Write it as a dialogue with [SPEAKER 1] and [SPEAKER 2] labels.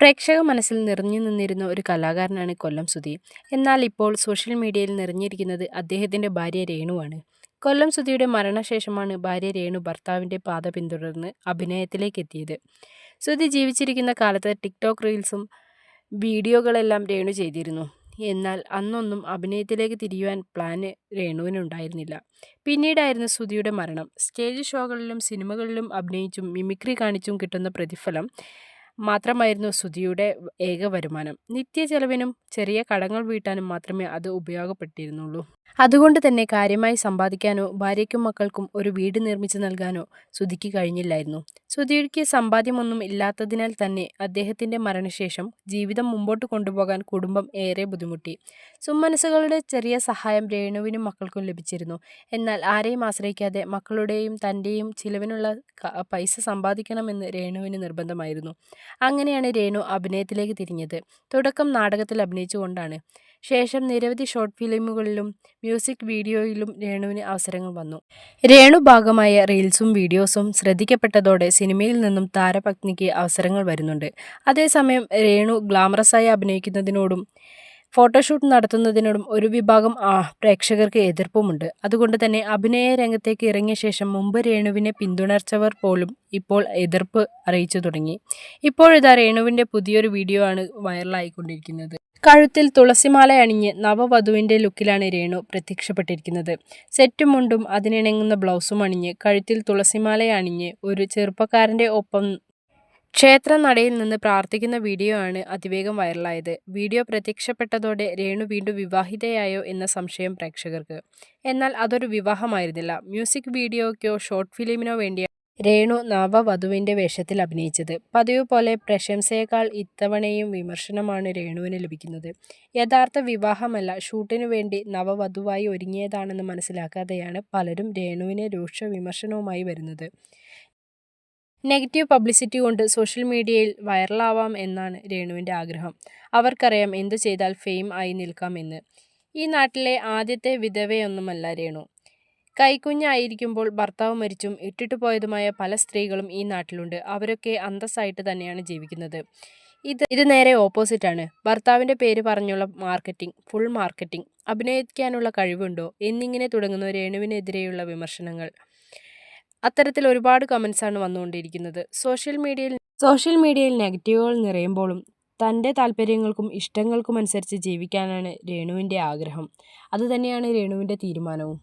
[SPEAKER 1] പ്രേക്ഷക മനസ്സിൽ നിറഞ്ഞു നിന്നിരുന്ന ഒരു കലാകാരനാണ് കൊല്ലം സുധി എന്നാൽ ഇപ്പോൾ സോഷ്യൽ മീഡിയയിൽ നിറഞ്ഞിരിക്കുന്നത് അദ്ദേഹത്തിന്റെ ഭാര്യ രേണുവാണ്. കൊല്ലം സുധിയുടെ മരണശേഷമാണ് ഭാര്യ രേണു ഭർത്താവിന്റെ പാത പിന്തുടർന്ന് അഭിനയത്തിലേക്ക് എത്തിയത്. സുധി ജീവിച്ചിരിക്കുന്ന കാലത്ത് ടിക്ടോക്ക് റീൽസും വീഡിയോകളെല്ലാം രേണു ചെയ്തിരുന്നു. എന്നാൽ അന്നൊന്നും അഭിനയത്തിലേക്ക് തിരിയുവാൻ പ്ലാന് രേണുവിനുണ്ടായിരുന്നില്ല. പിന്നീടായിരുന്നു സുധിയുടെ മരണം. സ്റ്റേജ് ഷോകളിലും സിനിമകളിലും അഭിനയിച്ചും മിമിക്രി കാണിച്ചും കിട്ടുന്ന പ്രതിഫലം മാത്രമായിരുന്നു സുധിയുടെ ഏക വരുമാനം. നിത്യ ചെലവിനും ചെറിയ കടങ്ങൾ വീട്ടാനും മാത്രമേ അത് ഉപയോഗപ്പെട്ടിരുന്നുള്ളൂ. അതുകൊണ്ട് തന്നെ കാര്യമായി സമ്പാദിക്കാനോ ഭാര്യയ്ക്കും മക്കൾക്കും ഒരു വീട് നിർമ്മിച്ചു നൽകാനോ സുധിക്ക് കഴിഞ്ഞില്ലായിരുന്നു. സുധിക്ക് സമ്പാദ്യമൊന്നും ഇല്ലാത്തതിനാൽ തന്നെ അദ്ദേഹത്തിന്റെ മരണശേഷം ജീവിതം മുമ്പോട്ട് കൊണ്ടുപോകാൻ കുടുംബം ഏറെ ബുദ്ധിമുട്ടി. സുമനസുകളുടെ ചെറിയ സഹായം രേണുവിനും മക്കൾക്കും ലഭിച്ചിരുന്നു. എന്നാൽ ആരെയും ആശ്രയിക്കാതെ മക്കളുടെയും തന്റെയും ചിലവിനുള്ള പൈസ സമ്പാദിക്കണമെന്ന് രേണുവിന് നിർബന്ധമായിരുന്നു. അങ്ങനെയാണ് രേണു അഭിനയത്തിലേക്ക് തിരിഞ്ഞത്. തുടക്കം നാടകത്തിൽ അഭിനയിച്ചുകൊണ്ടാണ്. ശേഷം നിരവധി ഷോർട്ട് ഫിലിമുകളിലും മ്യൂസിക് വീഡിയോയിലും രേണുവിന് അവസരങ്ങൾ വന്നു. രേണു ഭാഗമായ റീൽസും വീഡിയോസും ശ്രദ്ധിക്കപ്പെട്ടതോടെ സിനിമയിൽ നിന്നും താരപത്നിക്ക് അവസരങ്ങൾ വരുന്നുണ്ട്. അതേസമയം രേണു ഗ്ലാമറസായി അഭിനയിക്കുന്നതിനോടും ഫോട്ടോഷൂട്ട് നടത്തുന്നതിനോടും ഒരു വിഭാഗം പ്രേക്ഷകർക്ക് എതിർപ്പുമുണ്ട്. അതുകൊണ്ട് തന്നെ അഭിനയ രംഗത്തേക്ക് ഇറങ്ങിയ ശേഷം മുമ്പ് രേണുവിനെ പിന്തുണർച്ചവർ പോലും ഇപ്പോൾ എതിർപ്പ് അറിയിച്ചു തുടങ്ങി. ഇപ്പോഴിതാ രേണുവിന്റെ പുതിയൊരു വീഡിയോ ആണ് വൈറലായിക്കൊണ്ടിരിക്കുന്നത്. കഴുത്തിൽ തുളസിമാല അണിഞ്ഞ് നവവധുവിന്റെ ലുക്കിലാണ് രേണു പ്രത്യക്ഷപ്പെട്ടിരിക്കുന്നത്. സെറ്റും മുണ്ടും അതിനിണങ്ങുന്ന ബ്ലൗസും അണിഞ്ഞ് കഴുത്തിൽ തുളസിമാല അണിഞ്ഞ് ഒരു ചെറുപ്പക്കാരന്റെ ഒപ്പം ക്ഷേത്ര നടയിൽ നിന്ന് പ്രാർത്ഥിക്കുന്ന വീഡിയോ ആണ് അതിവേഗം വൈറലായത്. വീഡിയോ പ്രത്യക്ഷപ്പെട്ടതോടെ രേണു വീണ്ടും വിവാഹിതയായോ എന്ന സംശയം പ്രേക്ഷകർക്ക്. എന്നാൽ അതൊരു വിവാഹമായിരുന്നില്ല. മ്യൂസിക് വീഡിയോയ്ക്കോ ഷോർട്ട് ഫിലിമിനോ വേണ്ടി രേണു നവവധുവിന്റെ വേഷത്തിൽ അഭിനയിച്ചത്. പതിവ് പോലെ പ്രശംസയേക്കാൾ ഇത്തവണയും വിമർശനമാണ് രേണുവിന് ലഭിക്കുന്നത്. യഥാർത്ഥ വിവാഹമല്ല ഷൂട്ടിനു വേണ്ടി നവവധുവായി ഒരുങ്ങിയതാണെന്ന് മനസ്സിലാക്കാതെയാണ് പലരും രേണുവിനെ രൂക്ഷ വിമർശനവുമായി വരുന്നത്. നെഗറ്റീവ് പബ്ലിസിറ്റി കൊണ്ട് സോഷ്യൽ മീഡിയയിൽ വൈറലാവാം എന്നാണ് രേണുവിന്റെ ആഗ്രഹം. അവർക്കറിയാം എന്തു ചെയ്താൽ ഫെയിം ആയി നിൽക്കാം എന്ന്. ഈ നാട്ടിലെ ആദ്യത്തെ വിധവയൊന്നുമല്ല രേണു. കൈക്കുഞ്ഞായിരിക്കുമ്പോൾ ഭർത്താവ് മരിച്ചും ഇട്ടിട്ട് പോയതുമായ പല സ്ത്രീകളും ഈ നാട്ടിലുണ്ട്. അവരൊക്കെ അന്തസ്സായിട്ട് തന്നെയാണ് ജീവിക്കുന്നത്. ഇത് ഇത് നേരെ ഓപ്പോസിറ്റാണ് ഭർത്താവിന്റെ പേര് പറഞ്ഞുള്ള മാർക്കറ്റിംഗ് ഫുൾ മാർക്കറ്റിംഗ് അഭിനയിക്കാനുള്ള കഴിവുണ്ടോ എന്നിങ്ങനെ തുടങ്ങുന്ന രേണുവിനെതിരെയുള്ള വിമർശനങ്ങൾ. അത്തരത്തിൽ ഒരുപാട് കമൻസാണ് വന്നുകൊണ്ടിരിക്കുന്നത്. സോഷ്യൽ മീഡിയയിൽ സോഷ്യൽ മീഡിയയിൽ നെഗറ്റീവുകൾ നിറയുമ്പോഴും തന്റെ താല്പര്യങ്ങൾക്കും ഇഷ്ടങ്ങൾക്കും അനുസരിച്ച് ജീവിക്കാനാണ് രേണുവിന്റെ ആഗ്രഹം. അതുതന്നെയാണ് രേണുവിന്റെ തീരുമാനവും.